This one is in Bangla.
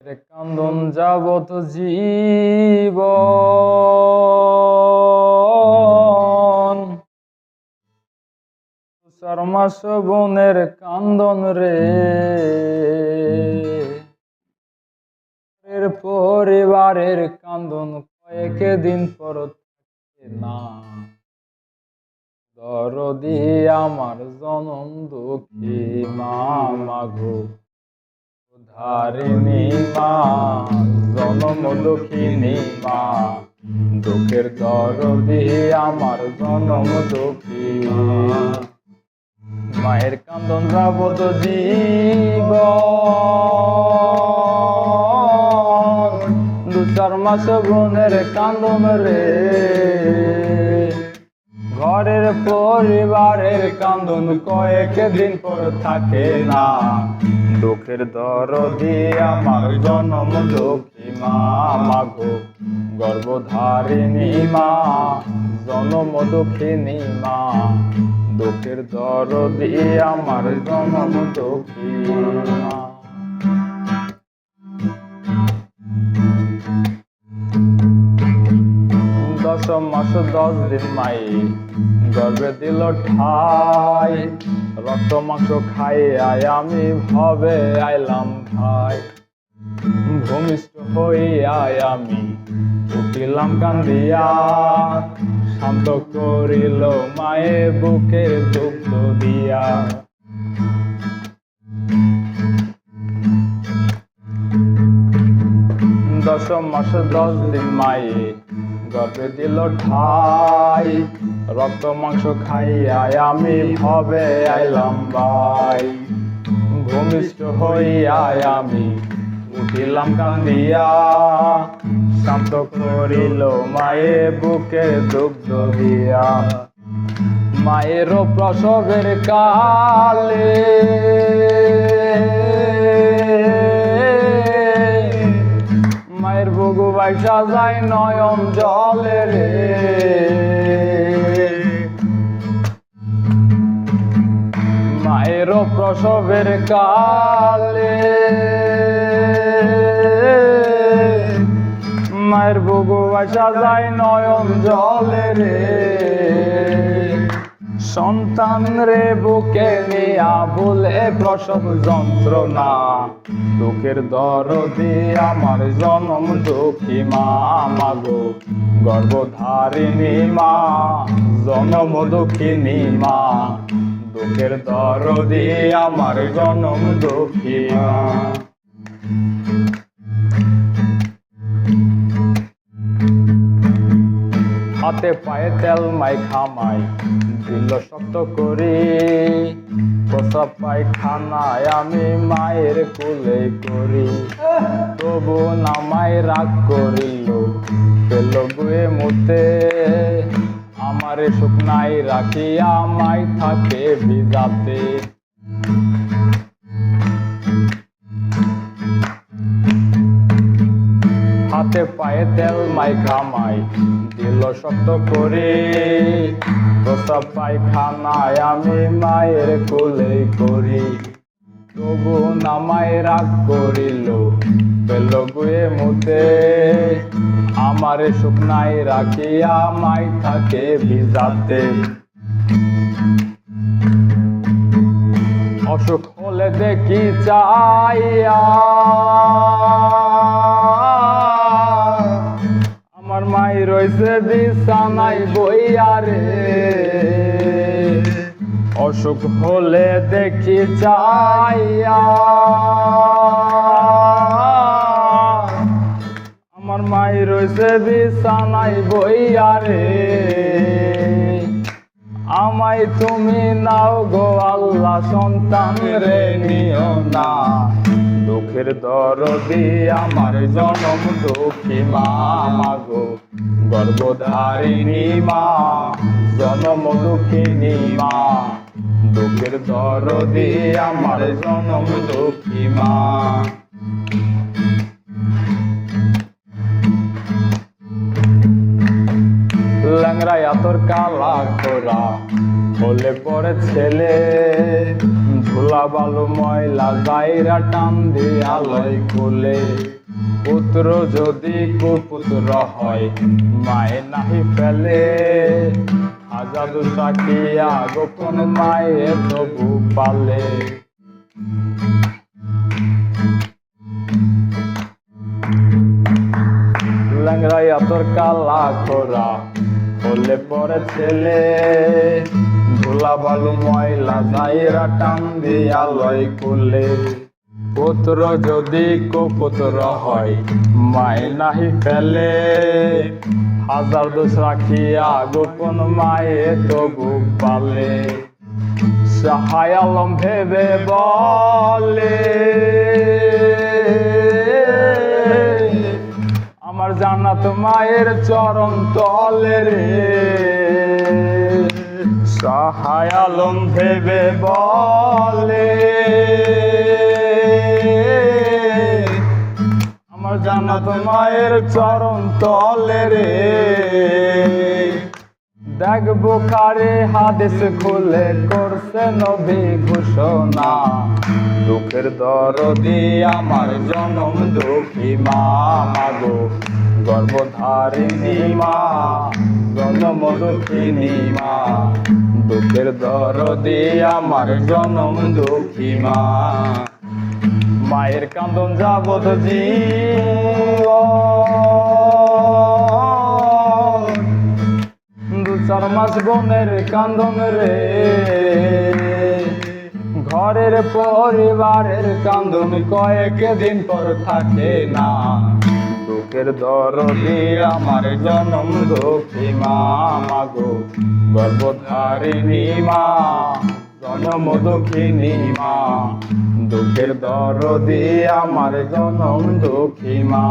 কান্দন যাবত জীবন তুষার মাস বনের কান্দন রে। পরিবারের কান্দন কয়েক দিন পর থাকে না। দরদি আমার জনম দুঃখী মা মাগো ধারিণী মা জনম দুঃখিনী মা দুঃখের দরদি আমার জনম দুঃখী। মায়ের কান্দন যাবত জীব। দু চার মাস বোনের কান্দন রে। ঘরের পরিবারের কান্দন কয়েক দিন পর থাকে না। দুঃখের দরদি আমার জনম দুঃখী মা মাগো গর্ভধারিণী মা, জনম দুঃখিনী মা। দুঃখের দরদি আমার জনম দুঃখী মা। মাস দশ দিন মাই। গর্বে দিল ঠাই, রক্ত মাংস খাই আয় আমি ভবে আইলাম ভাই। ভূমিষ্ঠ হইয়াই আমি উঠিলাম কান্দিয়া, শান্ত করিল মায়ে বুকে দুগ্ধ দিয়া। দশ মাস দশ দিন মায়ে গর্বে দিল ঠাই, রক্ত, মাংস খাইয়াই আমি ভবে আইলাম ভাই। ভূমিষ্ঠ হইয়াই আমি উঠিলাম কান্দিয়া, শান্ত করিল মায়ে বুকে দুগ্ধ দিয়া। মায়ের প্রসবের কালে প্রসবের কালে মায়ের বুগু বাসা যায় নয়ন জলে রে। সন্তান রে, বুকে নিয়া বলে প্রসব যন্ত্রণা। দুঃখের দরদি আমার জনম দুঃখী মা, মাগো। গর্ভধারিণী মা, জনম দুঃখিনী মা। দুঃখের দরদি আমার জনম দুঃখী মা হাতে পায়ে তেল মাই খামাই, দিল শক্ত করি। প্রসাব পায়খানায় আমি মায়ের কোলে করি। তবু নামাই রাগ করিল, পেল গুয়ে মুতে। আমারে শুকনাই রাখিয়া মাই থাকে ভিজাতে। হাতে পায়ে তেল মাই খামাই দিল শক্ত করে। প্রসাব পায়খানায় আমি মায়ের কোলে করি, তবু নামায় রাগ করিল। পেল গুয়ে মুতে আমারে শুকনাই রাখিয়া মাই থাকে ভিজাতে। অসুখ হলে দেখি চাইয়া। আমার মাই রয়েছে বিছানাই বইয়া রে। অসুখ হলে দেখি চাইয়া। মাই রয়েছে বিছানাই বইয়া রে। আমায় তুমি নাও গো আল্লাহ, সন্তান রে নিও না। দুঃখের দরদি আমার জনম দুঃখী মা মাগো গর্ভধারিণী মা, জনম দুঃখিনী মা। দুঃখের দরদি আমার জনম দুঃখী মা। হলে পরে ছেলে ধুলা বালু ময়লা যাইরা টান দিয়া লয় কোলে। পুত্র যদি কুপুত্র হয়, মায়ে নাহি ফেলে। আজাদু সাকিয়া গোপন মায়ে তবু পালে। ল্যাংরাইয়া তোর কালা খোরা হলে পরে ছেলে, ধুলা বালু, ময়লা যাইরা টান দিয়া লয় কোলে। পুত্র যদি কুপুত্র হয়, মায় নাহি ফেলে। হাজার দোষ রাখিয়া গোপন মায়ে তবু পালে। সাহায় আলম বলে। জান্নাত মায়ের চরণ তলে রে। সহায়ালম ভেবে বলে। আমার জান্নাত মায়ের চরণ তলে রে। দেখব কারে হাদিস খুলে করছে নবী ঘোষণা। দুঃখের দরদি আমার জনম দুঃখী মা মাগো গর্ভধারিণী মা, জনম দুঃখিনী মা। দুঃখের দরদি আমার জনম দুঃখী মা। মায়ের কান্দন যাবত জীবন চার মাস বোনের কান্দন রে। ঘরের পরিবারের কান্দন কয়েক দিন পর থাকে না। দুঃখের দরদি আমার জনম দুঃখী মা মাগো গর্ভধারিণী মা, জনম দুঃখিনী মা। দুঃখের দরদি আমার জনম দুঃখী মা।